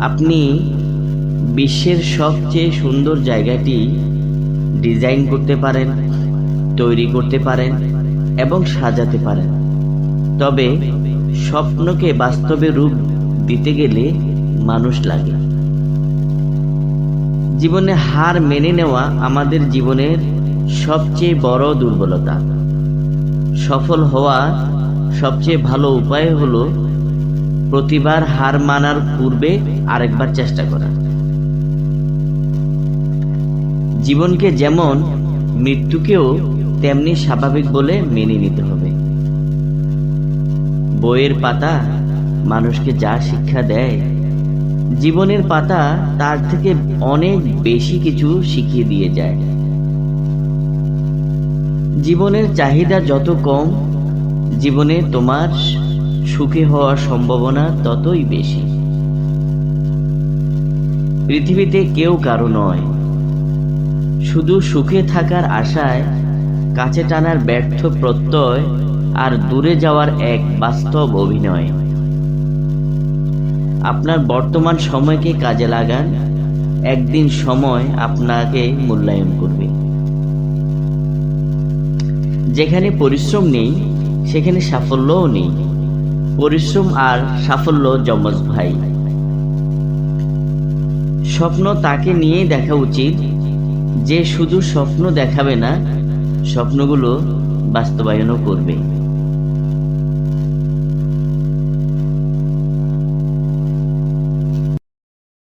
আপনি বিশ্বের সবচেয়ে সুন্দর জায়গাটি ডিজাইন করতে পারেন, তৈরি করতে পারেন এবং সাজাতে পারেন। তবে স্বপ্নকে বাস্তবে রূপ দিতে গেলে মানুষ লাগে। জীবনে হার মেনে নেওয়া আমাদের জীবনের সবচেয়ে বড় দুর্বলতা। সফল হওয়া সবচেয়ে ভালো উপায় হলো প্রতিবার হার মানার পূর্বে আরেকবার চেষ্টা করা। জীবনকে যেমন মৃত্যুকেও তেমনি স্বাভাবিক বলে মেনে নিতে হবে। বইয়ের পাতা মানুষকে যা শিক্ষা দেয়, জীবনের পাতা তার থেকে অনেক বেশি কিছু শিখিয়ে দিয়ে যায়। জীবনের চাহিদা যত কম, জীবনে তোমার সুখী হওয়ার সম্ভাবনা ততই বেশি। পৃথিবীতে কেউ কারও নয়। শুধু সুখে থাকার আশায় কাছে টানার ব্যর্থ প্রত্যয় আর দূরে যাওয়ার এক বাস্তব অভিনয়। আপনার বর্তমান সময়কে কাজে লাগান, একদিন সময় আপনাকে মূল্যায়ন করবে। যেখানে পরিশ্রম নেই, সেখানে সাফল্যও নেই। পরিশ্রম আর সাফল্য যমজ ভাই। স্বপ্ন তাকে নিয়েই দেখা উচিত, যে শুধু স্বপ্ন দেখাবে না, স্বপ্নগুলো বাস্তবায়নও করবে।